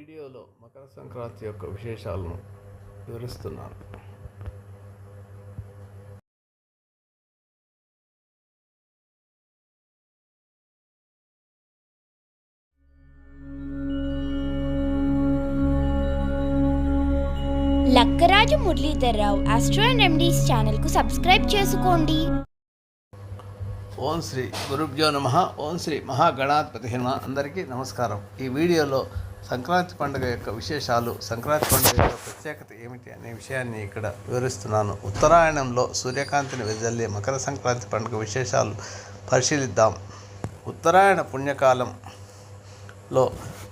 వీడియోలో మకర సంక్రాంతి యొక్క విశేషాలను వివరిస్తున్నాను. Lakkaraju Muralidhar Rao astro and remedies ఛానల్కు సబ్స్క్రైబ్ చేసుకోండి. ఓం శ్రీ గురుభ్యో నమ. ఓం శ్రీ మహాగణాధిపతి నమ అందరికీ నమస్కారం. ఈ వీడియోలో సంక్రాంతి పండుగ యొక్క విశేషాలు సంక్రాంతి పండుగ యొక్క ప్రత్యేకత ఏమిటి అనే విషయాన్ని ఇక్కడ వివరిస్తున్నాను. ఉత్తరాయణంలో సూర్యకాంతిని వెదజల్లే మకర సంక్రాంతి పండుగ విశేషాలు పరిశీలిద్దాం. ఉత్తరాయణ పుణ్యకాలంలో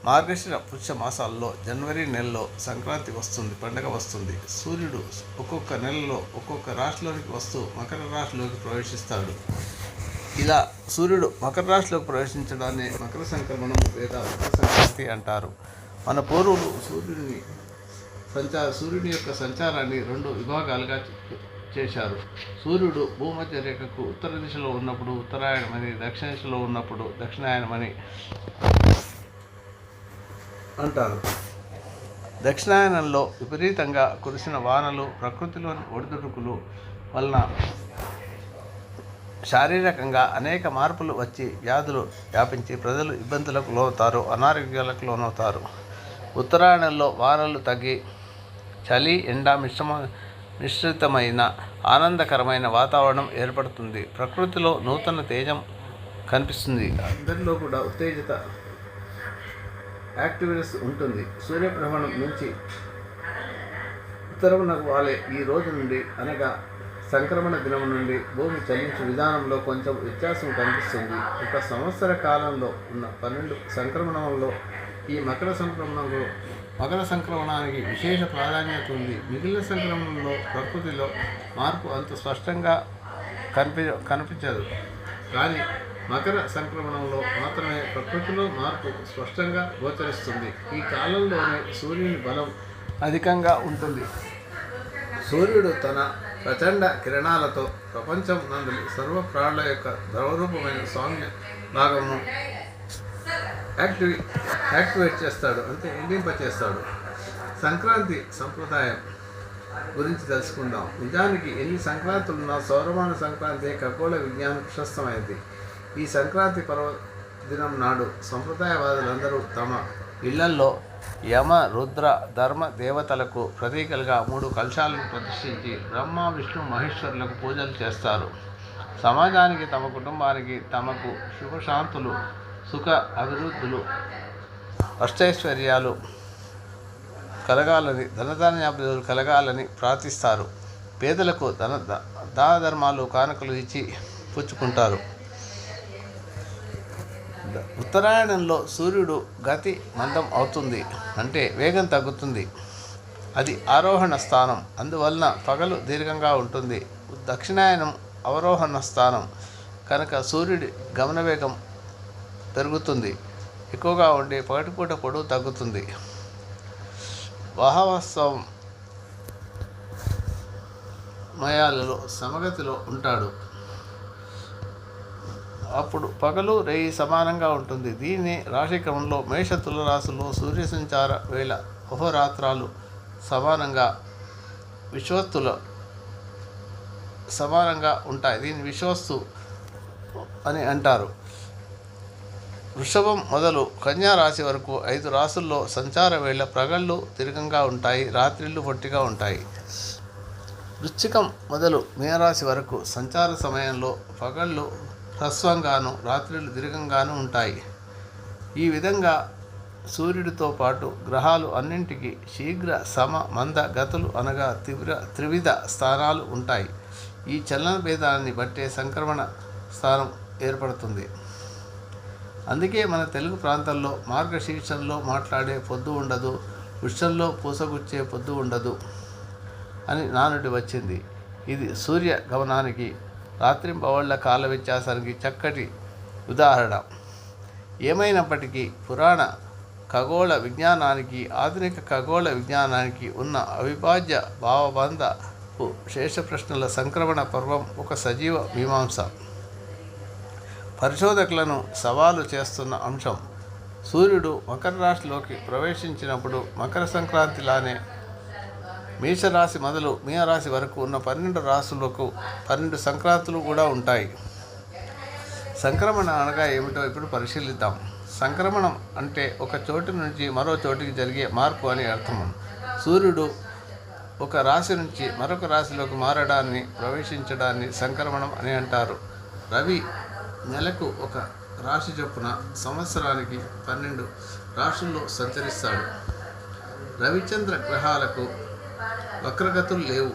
మార్గశిర పుష్య మాసాల్లో జనవరి నెలలో సంక్రాంతి వస్తుంది పండగ వస్తుంది. సూర్యుడు ఒక్కొక్క నెలలో ఒక్కొక్క రాశిలోనికి వస్తూ మకర రాశిలోకి ప్రవేశిస్తాడు. ఇలా సూర్యుడు మకర రాశిలోకి ప్రవేశించడాన్ని మకర సంక్రమణం లేదా మకర సంక్రాంతి అంటారు. మన పూర్వులు సూర్యుడిని సంచా సూర్యుని యొక్క సంచారాన్ని రెండు విభాగాలుగా చేశారు. సూర్యుడు భూమధ్య రేఖకు ఉత్తర దిశలో ఉన్నప్పుడు ఉత్తరాయణమని దక్షిణ దిశలో ఉన్నప్పుడు దక్షిణాయనమని అంటారు. దక్షిణాయనంలో విపరీతంగా కురిసిన వానలు ప్రకృతిలోని ఒడిదుడుకులు వలన శారీరకంగా అనేక మార్పులు వచ్చి వ్యాధులు వ్యాపించి ప్రజలు ఇబ్బందులకు లోనవుతారు అనారోగ్యాలకు లోనవుతారు. ఉత్తరాయణంలో వానలు తగ్గి చలి ఎండ మిశ్రమ మిశ్రితమైన ఆనందకరమైన వాతావరణం ఏర్పడుతుంది. ప్రకృతిలో నూతన తేజం కనిపిస్తుంది. అందరిలో కూడా ఉత్తేజిత యాక్టివిటీస్ ఉంటుంది. సూర్యగ్రహణం నుంచి ఉత్తరమునకు వాలే ఈ రోజు నుండి అనగా సంక్రమణ దినం నుండి భూమి చలించే విధానంలో కొంచెం వ్యత్యాసం కనిపిస్తుంది. ఒక సంవత్సర కాలంలో ఉన్న పన్నెండు సంక్రమణంలో ఈ మకర సంక్రమణంలో మకర సంక్రమణానికి విశేష ప్రాధాన్యత ఉంది. మిగిలిన సంక్రమణంలో ప్రకృతిలో మార్పు అంత స్పష్టంగా కనిపి కనిపించదు. కానీ మకర సంక్రమణంలో మాత్రమే ప్రకృతిలో మార్పు స్పష్టంగా గోచరిస్తుంది. ఈ కాలంలోనే సూర్యుని బలం అధికంగా ఉంటుంది. సూర్యుడు తన ప్రచండ కిరణాలతో ప్రపంచం నందు సర్వ ప్రాణుల యొక్క ద్రవరూపమైన సౌమ్య భాగమును యాక్టివ్ యాక్టివేట్ చేస్తాడు అంటే ఎండింపచేస్తాడు సంక్రాంతి సంప్రదాయం గురించి తెలుసుకుందాం. నిజానికి ఎన్ని సంక్రాంతులు ఉన్న సౌరమాన సంక్రాంతి ఖగోళ విజ్ఞానం ప్రశస్తమైంది. ఈ సంక్రాంతి పర్వదినం నాడు సంప్రదాయవాదులందరూ తమ ఇళ్ళల్లో యమ రుద్ర ధర్మ దేవతలకు ప్రతీకలుగా మూడు కలశాలను ప్రతిష్ఠించి బ్రహ్మ విష్ణు మహేశ్వరులకు పూజలు చేస్తారు. సమాజానికి తమ కుటుంబానికి తమకు శుభశాంతులు సుఖ అభివృద్ధులు అష్టైశ్వర్యాలు కలగాలని ధనధాన్యాభివృద్ధులు కలగాలని ప్రార్థిస్తారు. పేదలకు ధన దాన ధర్మాలు కానుకలు ఇచ్చి పుచ్చుకుంటారు. ఉత్తరాయణంలో సూర్యుడు గతి మందం అవుతుంది అంటే వేగం తగ్గుతుంది. అది ఆరోహణ స్థానం అందువలన పగలు దీర్ఘంగా ఉంటుంది. దక్షిణాయనం అవరోహణ స్థానం. కనుక సూర్యుడి గమన వేగం పెరుగుతుంది. ఎక్కువగా ఉండి పగటిపూట పొడవు తగ్గుతుంది. వాహవత్సవం మయాలలో సమగతిలో ఉంటాడు. అప్పుడు పగలు రేయి సమానంగా ఉంటుంది. దీన్ని రాశిక్రమంలో మేష తులరాశులు సూర్య సంచార వేళ అహోరాత్రాలు సమానంగా విశ్వత్తుల సమానంగా ఉంటాయి. దీన్ని విశ్వస్తు అని అంటారు. వృషభం మొదలు కన్యా రాశి వరకు ఐదు రాసుల్లో సంచార వేళ ప్రగళ్ళు దీర్ఘంగా ఉంటాయి రాత్రిళ్ళు పొట్టిగా ఉంటాయి. వృశ్చికం మొదలు మీనరాశి వరకు సంచార సమయంలో పగళ్ళు హ్రస్వంగాను రాత్రిళ్ళు దీర్ఘంగాను ఉంటాయి. ఈ విధంగా సూర్యుడితో పాటు గ్రహాలు అన్నింటికి శీఘ్ర సమ మంద గతులు అనగా తీవ్ర త్రివిధ స్థానాలు ఉంటాయి. ఈ చలన భేదాన్ని బట్టే సంక్రమణ స్థానం ఏర్పడుతుంది. అందుకే మన తెలుగు ప్రాంతాల్లో మార్గశీర్షంలో మాట్లాడే పొద్దు ఉండదు వృక్షంలో పూసగుచ్చే పొద్దు ఉండదు అని నానుడి వచ్చింది. ఇది సూర్య గమనానికి రాత్రింబవళ్ళ కాల వ్యత్యాసానికి చక్కటి ఉదాహరణ. ఏమైనప్పటికీ పురాణ ఖగోళ విజ్ఞానానికి ఆధునిక ఖగోళ విజ్ఞానానికి ఉన్న అవిభాజ్య భావబంధ శేష ప్రశ్నల సంక్రమణ పర్వం ఒక సజీవ మీమాంస. పరిశోధకులను సవాలు చేస్తున్న అంశం సూర్యుడు మకర రాశిలోకి ప్రవేశించినప్పుడు మకర సంక్రాంతిలానే మేషరాశి మొదలు మీనరాశి వరకు ఉన్న పన్నెండు రాశులకు పన్నెండు సంక్రాంతులు కూడా ఉంటాయి. సంక్రమణ అనగా ఏమిటో ఇప్పుడు పరిశీలిద్దాం. సంక్రమణం అంటే ఒక చోటు నుంచి మరో చోటికి జరిగే మార్పు అని అర్థం. సూర్యుడు ఒక రాశి నుంచి మరొక రాశిలోకి మారడాన్ని ప్రవేశించడాన్ని సంక్రమణం అని అంటారు. రవి నెలకు ఒక రాశి చొప్పున సంవత్సరానికి పన్నెండు రాశుల్లో సంచరిస్తాడు. రవిచంద్ర గ్రహాలకు వక్రగతులు లేవు.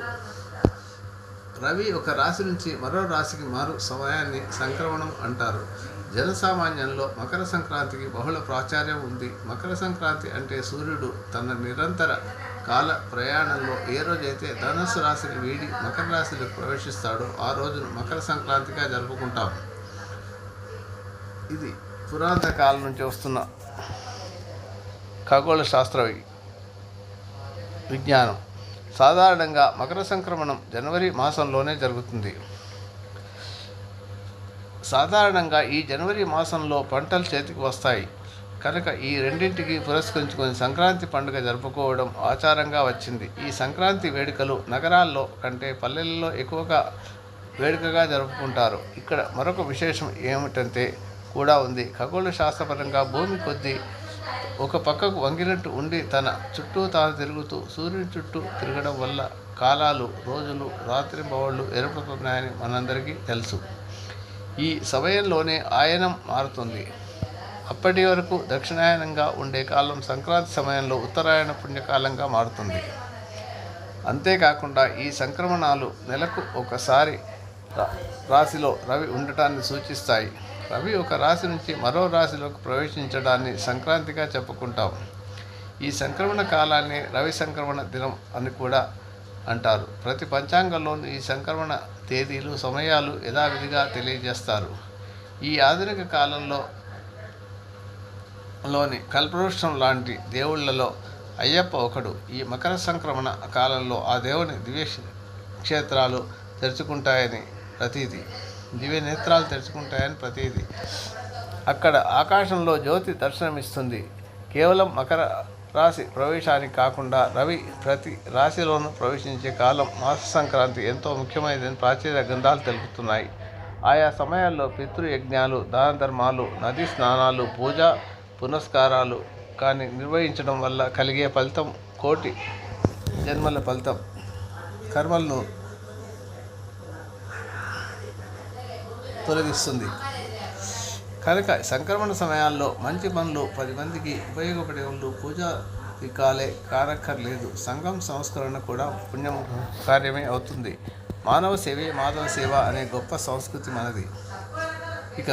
రవి ఒక రాశి నుంచి మరో రాశికి మారు సమయాన్ని సంక్రమణం అంటారు. జనసామాన్యంలో మకర సంక్రాంతికి బహుళ ప్రాచుర్యం ఉంది. మకర సంక్రాంతి అంటే సూర్యుడు తన నిరంతర కాల ప్రయాణంలో ఏ రోజైతే ధనస్సు రాశిని వీడి మకర రాశిలో ప్రవేశిస్తాడో ఆ రోజును మకర సంక్రాంతిగా జరుపుకుంటాం. ఇది పురాతన కాలం నుంచి వస్తున్న ఖగోళ శాస్త్ర విజ్ఞానం. సాధారణంగా మకర సంక్రమణం జనవరి మాసంలోనే జరుగుతుంది. సాధారణంగా ఈ జనవరి మాసంలో పంటలు చేతికి వస్తాయి. కనుక ఈ రెండింటికి పురస్కరించుకొని సంక్రాంతి పండుగ జరుపుకోవడం ఆచారంగా వచ్చింది. ఈ సంక్రాంతి వేడుకలు నగరాల్లో కంటే పల్లెల్లో ఎక్కువగా వేడుకగా జరుపుకుంటారు. ఇక్కడ మరొక విశేషం ఏమిటంటే కూడా ఉంది. ఖగోళ శాస్త్రపరంగా భూమి కొద్దీ ఒక పక్కకు వంగినట్టు ఉండి తన చుట్టూ తాను తిరుగుతూ సూర్యుని చుట్టూ తిరగడం వల్ల కాలాలు రోజులు రాత్రి బవళ్ళు ఏర్పడుతున్నాయని మనందరికీ తెలుసు. ఈ సమయంలోనే ఆయనం మారుతుంది. అప్పటి వరకు దక్షిణాయనంగా ఉండే కాలం సంక్రాంతి సమయంలో ఉత్తరాయణ పుణ్యకాలంగా మారుతుంది. అంతేకాకుండా ఈ సంక్రమణాలు నెలకు ఒకసారి రాశిలో రవి ఉండటాన్ని సూచిస్తాయి. రవి ఒక రాశి నుంచి మరో రాశిలోకి ప్రవేశించడాన్ని సంక్రాంతిగా చెప్పుకుంటాం. ఈ సంక్రమణ కాలాన్ని రవి సంక్రమణ దినం అని కూడా అంటారు. ప్రతి పంచాంగంలోనూ ఈ సంక్రమణ తేదీలు సమయాలు యథావిధిగా తెలియజేస్తారు. ఈ ఆధునిక కాలంలో లోని కల్పవృక్షం లాంటి దేవుళ్ళలో అయ్యప్ప ఒకడు ఈ మకర సంక్రమణ కాలంలో ఆ దేవుని దివ్య క్షేత్రాలు తెరుచుకుంటాయని ప్రతీది. దివ్య నేత్రాలు తెరుచుకుంటాయని ప్రతీది. అక్కడ ఆకాశంలో జ్యోతి దర్శనమిస్తుంది. కేవలం మకర రాశి ప్రవేశానికి కాకుండా రవి ప్రతి రాశిలోనూ ప్రవేశించే కాలం మాస సంక్రాంతి ఎంతో ముఖ్యమైనదని ప్రాచీన గ్రంథాలు తెలుపుతున్నాయి. ఆయా సమయాల్లో పితృయజ్ఞాలు దాన ధర్మాలు నదీ స్నానాలు పూజ పునస్కారాలు కానీ నిర్వహించడం వల్ల కలిగే ఫలితం కోటి జన్మల ఫలితం. కర్మలను తొలగిస్తుంది. కనుక సంక్రమణ సమయాల్లో మంచి పనులు పది మందికి ఉపయోగపడే వాళ్ళు పూజా కాలే కానక్కర్లేదు సంఘం సంస్కరణ కూడా పుణ్యం కార్యమే అవుతుంది. మానవ సేవే మాధవ సేవ అనే గొప్ప సంస్కృతి మనది. ఇక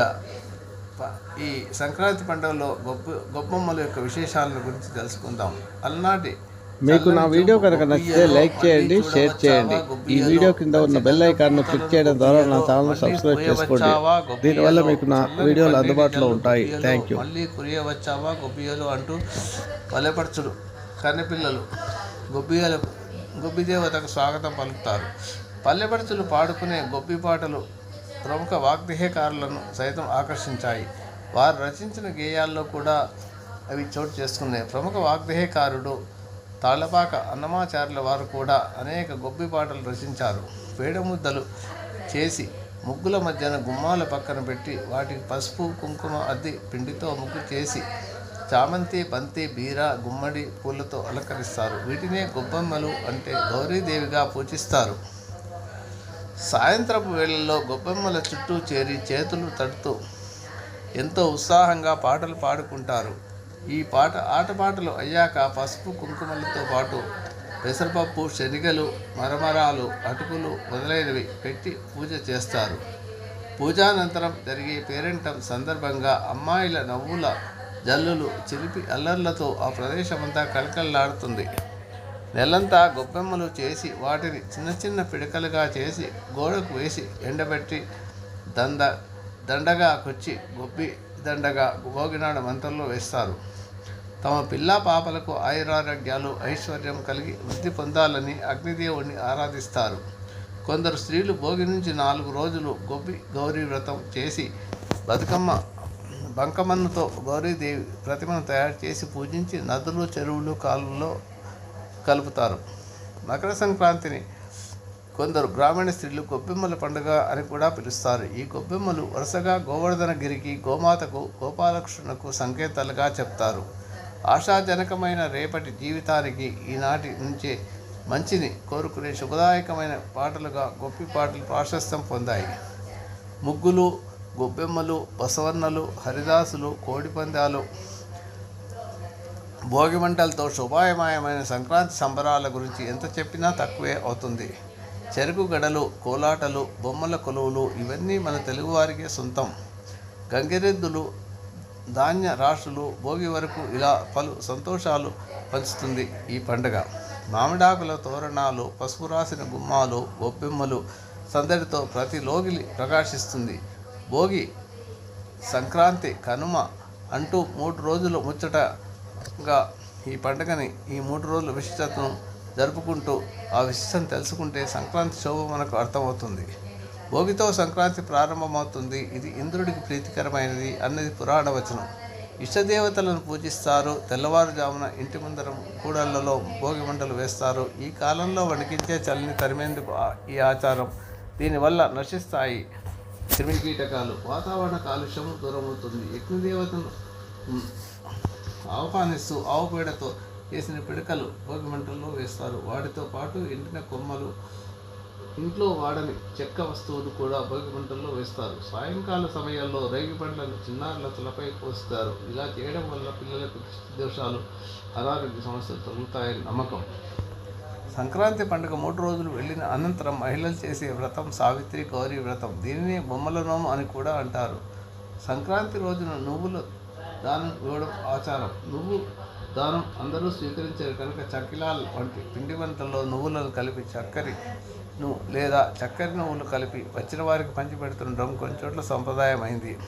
ఈ సంక్రాంతి పండుగలో గొప్ప గొప్పమ్మల యొక్క విశేషాలను గురించి తెలుసుకుందాం. అలనాటి మీకు నా వీడియో కనుక నచ్చితే లైక్ చేయండి షేర్ చేయండి. ఈ వీడియో కింద ఉన్న బెల్ ఐకాన్ను క్లిక్ చేయడం ద్వారా నా ఛానల్ సబ్స్క్రైబ్ చేసుకోండి. దీనివల్ల మీకు నా వీడియోలు అందుబాటులో ఉంటాయి. థ్యాంక్ యూ మళ్ళీ కురియవచ్చావా గొబ్బియలు అంటూ వలపరచుడు కన్నెపిల్లలు గొబ్బియలకు గొబ్బి దేవతకు స్వాగతం పలుకుతారు. పల్లెపడుచులు పాడుకునే గొబ్బి పాటలు ప్రముఖ వాగ్దేహకారులను సైతం ఆకర్షించాయి. వారు రచించిన గేయాల్లో కూడా అవి చోటు చేసుకున్నాయి. ప్రముఖ వాగ్దేహకారుడు తాళ్ళపాక అన్నమాచార్యుల వారు కూడా అనేక గొబ్బి పాటలు రచించారు. పేడముద్దలు చేసి ముగ్గుల మధ్యన గుమ్మాల పక్కన పెట్టి వాటికి పసుపు కుంకుమ అద్ది పిండితో ముగ్గు చేసి చామంతి బంతి బీర గుమ్మడి పూలతో అలంకరిస్తారు. వీటినే గొబ్బమ్మలు అంటే గౌరీదేవిగా పూజిస్తారు. సాయంత్రపు వేళల్లో గొబ్బెమ్మల చుట్టూ చేరి చేతులు తడుతూ ఎంతో ఉత్సాహంగా పాటలు పాడుకుంటారు. ఈ పాట ఆటపాటలు అయ్యాక పసుపు కుంకుమలతో పాటు పెసరపప్పు శనగలు మరమరాలు అటుకులు మొదలైనవి పెట్టి పూజ చేస్తారు. పూజానంతరం జరిగే పేరెంటం సందర్భంగా అమ్మాయిల నవ్వుల జల్లులు చిలిపి అల్లర్లతో ఆ ప్రదేశమంతా కలకల్లాడుతుంది నెలంతా గొబ్బెమ్మలు చేసి వాటిని చిన్న చిన్న పిడకలుగా చేసి గోడకు వేసి ఎండబెట్టి దంద దండగా కొచ్చి గొబ్బి దండగా భోగినాడ మంత్రంలో వేస్తారు. తమ పిల్ల పాపలకు ఆయురారోగ్యాలు ఐశ్వర్యం కలిగి వృద్ధి పొందాలని అగ్నిదేవుణ్ణి ఆరాధిస్తారు. కొందరు స్త్రీలు భోగి నుంచి నాలుగు రోజులు గొబ్బి గౌరీ వ్రతం చేసి బతుకమ్మ బంకమన్నుతో గౌరీదేవి ప్రతిమను తయారు చేసి పూజించి నదులు చెరువులు కాలువలో కలుపుతారు. మకర సంక్రాంతిని కొందరు గ్రామీణ స్త్రీలు గొబ్బెమ్మల పండుగ అని కూడా పిలుస్తారు. ఈ గొబ్బెమ్మలు వరుసగా గోవర్ధనగిరికి గోమాతకు గోపాలకృష్ణునకు సంకేతాలుగా చెప్తారు. ఆశాజనకమైన రేపటి జీవితానికి ఈనాటి నుంచే మంచిని కోరుకునే శుభదాయకమైన పాటలుగా గొప్పి పాటలు ప్రాశస్త్యం పొందాయి. ముగ్గులు గొబ్బెమ్మలు బసవన్నలు హరిదాసులు కోడిపందాలు భోగిమంటలతో శుభాయమాయమైన సంక్రాంతి సంబరాల గురించి ఎంత చెప్పినా తక్కువే అవుతుంది. చెరుకు గడలు కోలాటలు బొమ్మల కొలువులు ఇవన్నీ మన తెలుగువారికే సొంతం. గంగిరెద్దులు ధాన్య రాశులు భోగి వరకు ఇలా పలు సంతోషాలు పంచుతుంది ఈ పండుగ. మామిడాకుల తోరణాలు పసుపు రాసిన గుమ్మాలు గొబ్బెమ్మలు సందడితో ప్రతి లోగిలి ప్రకాశిస్తుంది. భోగి సంక్రాంతి కనుమ అంటూ మూడు రోజులు ముచ్చటగా ఈ పండుగని ఈ మూడు రోజుల విశిష్టతను జరుపుకుంటూ ఆ విశిష్టం తెలుసుకుంటే సంక్రాంతి శోభ మనకు అర్థమవుతుంది. భోగితో సంక్రాంతి ప్రారంభమవుతుంది. ఇది ఇంద్రుడికి ప్రీతికరమైనది అన్నది పురాణ వచనం. ఇష్టదేవతలను పూజిస్తారు. తెల్లవారుజామున ఇంటి ముందర కూడళ్ళలో భోగి మంటలు వేస్తారు. ఈ కాలంలో వణికించే చలిని తరిమేందుకు ఈ ఆచారం దీనివల్ల నశిస్తాయి. క్రిమికీటకాలు వాతావరణ కాలుష్యము దూరమవుతుంది. యజ్ఞదేవతను ఆహ్వానిస్తూ ఆవు పేడతో చేసిన పిడకలు భోగి మంటల్లో వేస్తారు. వాటితో పాటు ఎండిన కొమ్మలు ఇంట్లో వాడని చెక్క వస్తువులు కూడా భోగి వేస్తారు. సాయంకాల సమయాల్లో రేగి పండ్లను చిన్నారుల తలపై పోస్తారు. ఇలా చేయడం వల్ల పిల్లలకు దృష్టి దోషాలు అనారోగ్య సమస్యలు తొలుగుతాయని నమ్మకం. సంక్రాంతి పండుగ మూడు రోజులు వెళ్ళిన అనంతరం మహిళలు చేసే వ్రతం సావిత్రి గౌరీ వ్రతం. దీనిని బొమ్మల నోము అని కూడా అంటారు. సంక్రాంతి రోజున నువ్వుల దానం ఇవ్వడం ఆచారం. నువ్వు దానం అందరూ స్వీకరించారు కనుక చక్కిలాల్ వంటి పిండి వంటల్లో నువ్వులను కలిపి చక్కరి నువ్వు లేదా చక్కెర నువ్వులు కలిపి వచ్చిన వారికి పంచిపెడుతుండడం కొన్ని చోట్ల సంప్రదాయమైంది.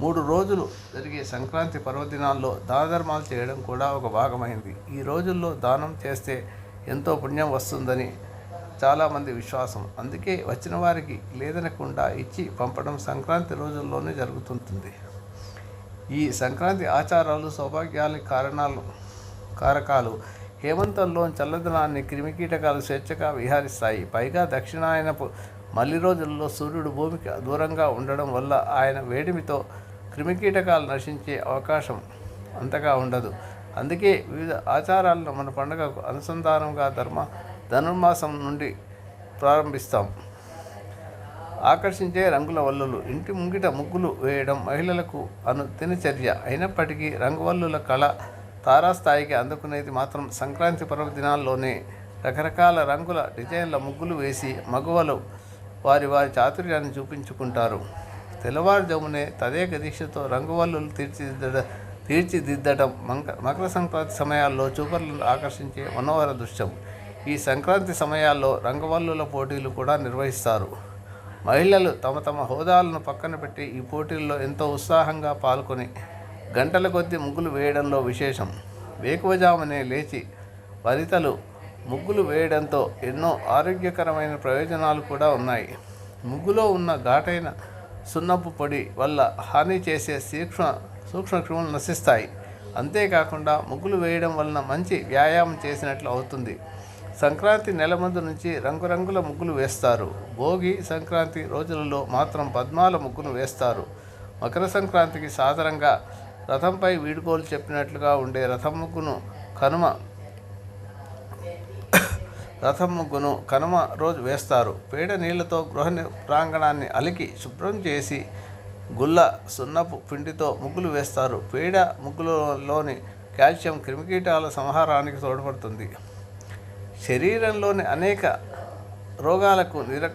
మూడు రోజులు జరిగే సంక్రాంతి పర్వదినాల్లో దానధర్మాలు చేయడం కూడా ఒక భాగమైంది. ఈ రోజుల్లో దానం చేస్తే ఎంతో పుణ్యం వస్తుందని చాలామంది విశ్వాసం. అందుకే వచ్చిన వారికి లేదనకుండా ఇచ్చి పంపడం సంక్రాంతి రోజుల్లోనే జరుగుతుంటుంది. ఈ సంక్రాంతి ఆచారాలు సౌభాగ్యాల కారణాలు కారకాలు హేమంతంలో చల్లదనాన్ని క్రిమికీటకాలు స్వేచ్ఛగా విహరిస్తాయి. పైగా దక్షిణాయనపు మల్లి రోజుల్లో సూర్యుడు భూమికి దూరంగా ఉండడం వల్ల ఆయన వేడిమితో క్రిమికీటకాలు నశించే అవకాశం అంతగా ఉండదు. అందుకే వివిధ ఆచారాలను మన పండుగకు అనుసంధానంగా ధర్మ ధనుర్మాసం నుండి ప్రారంభిస్తాం. ఆకర్షించే రంగుల వల్లులు ఇంటి ముంగిట ముగ్గులు వేయడం మహిళలకు అను దినచర్య. అయినప్పటికీ రంగువల్లుల కళ తారాస్థాయికి అందుకునేది మాత్రం సంక్రాంతి పర్వదినాల్లోనే రకరకాల రంగుల డిజైన్ల ముగ్గులు వేసి మగవలు వారి వారి చాతుర్యాన్ని చూపించుకుంటారు. తెల్లవారుజామునే తదేక దీక్షతో రంగువల్లులు తీర్చిదిద్ద తీర్చిదిద్దడం మంక మకర సంక్రాంతి సమయాల్లో చూపర్లను ఆకర్షించే మనోహర దృశ్యం. ఈ సంక్రాంతి సమయాల్లో రంగవల్లుల పోటీలు కూడా నిర్వహిస్తారు. మహిళలు తమ తమ హోదాలను పక్కన పెట్టి ఈ పోటీల్లో ఎంతో ఉత్సాహంగా పాల్గొని గంటల కొద్దీ ముగ్గులు వేయడంలో విశేషం. వేకువజామునే లేచి వనితలు ముగ్గులు వేయడంతో ఎన్నో ఆరోగ్యకరమైన ప్రయోజనాలు కూడా ఉన్నాయి. ముగ్గులో ఉన్న ఘాటైన సున్నపు పొడి వల్ల హాని చేసే సూక్ష్మ సూక్ష్మక్రిములు నశిస్తాయి. అంతేకాకుండా ముగ్గులు వేయడం వలన మంచి వ్యాయామం చేసినట్లు అవుతుంది. సంక్రాంతి నెల ముందు నుంచి రంగురంగుల ముగ్గులు వేస్తారు. భోగి సంక్రాంతి రోజులలో మాత్రం పద్మాల ముగ్గును వేస్తారు. మకర సంక్రాంతికి సాధారణంగా రథంపై వీడుకోలు చెప్పినట్లుగా ఉండే రథం ముగ్గును కనుమ రథం ముగ్గును కనుమ రోజు వేస్తారు. పేడ నీళ్ళతో గృహ ప్రాంగణాన్ని అలికి శుభ్రం చేసి గుల్ల సున్నపు పిండితో ముగ్గులు వేస్తారు. పేడ ముగ్గులలోని కాల్షియం క్రిమికీటాల సంహారానికి తోడ్పడుతుంది. శరీరంలోని అనేక రోగాలకు నిర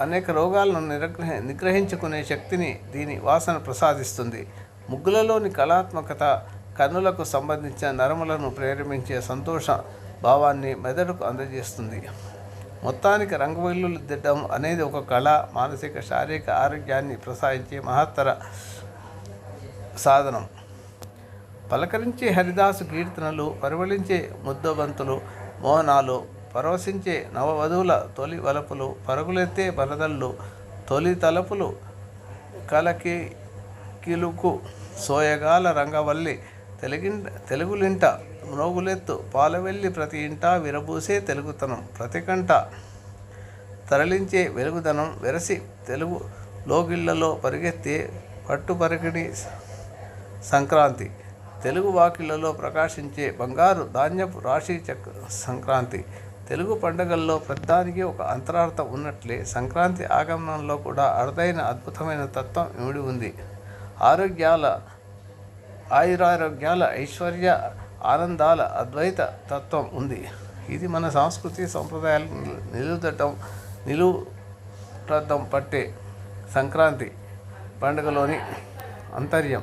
అనేక రోగాలను నిరగ్రహ నిగ్రహించుకునే శక్తిని దీని వాసన ప్రసాదిస్తుంది. ముగ్గులలోని కళాత్మకత కన్నులకు సంబంధించిన నరములను ప్రేరేపించే సంతోష భావాన్ని మెదడుకు అందజేస్తుంది. మొత్తానికి రంగువెల్లులు దిద్దడం అనేది ఒక కళ మానసిక శారీరక ఆరోగ్యాన్ని ప్రసాదించే మహత్తర సాధనం. పలకరించే హరిదాసు కీర్తనలు పరివళించే ముద్దబంతులు మోహనాలు పరవశించే నవవధువుల తొలి వలపులు పరుగులెత్తే బరదళ్ళు తొలి తలపులు కలకి కిలుకు సోయగాల రంగవల్లి తెలుగింట తెలుగులింట మ్రోగులెత్తు పాలవెల్లి ప్రతి ఇంట విరబూసే తెలుగుతనం ప్రతి కంట తరలించే వెలుగుదనం వెరసి తెలుగు లోగిళ్ళలో పరిగెత్తే పట్టు పరికిణి సంక్రాంతి. తెలుగు వాకిళ్ళలో ప్రకాశించే బంగారు ధాన్యపు రాశి చక్ర సంక్రాంతి. తెలుగు పండుగల్లో ప్రతిదానికి ఒక అంతరార్థం ఉన్నట్లే సంక్రాంతి ఆగమనంలో కూడా అరుదైన అద్భుతమైన తత్వం ఇమిడి ఉంది. ఆరోగ్యాల ఆయురారోగ్యాల ఐశ్వర్య ఆనందాల అద్వైత తత్వం ఉంది. ఇది మన సంస్కృతి సంప్రదాయాలు నిలుదటం నిలువటం పట్టే సంక్రాంతి పండుగలోని అంతర్యం.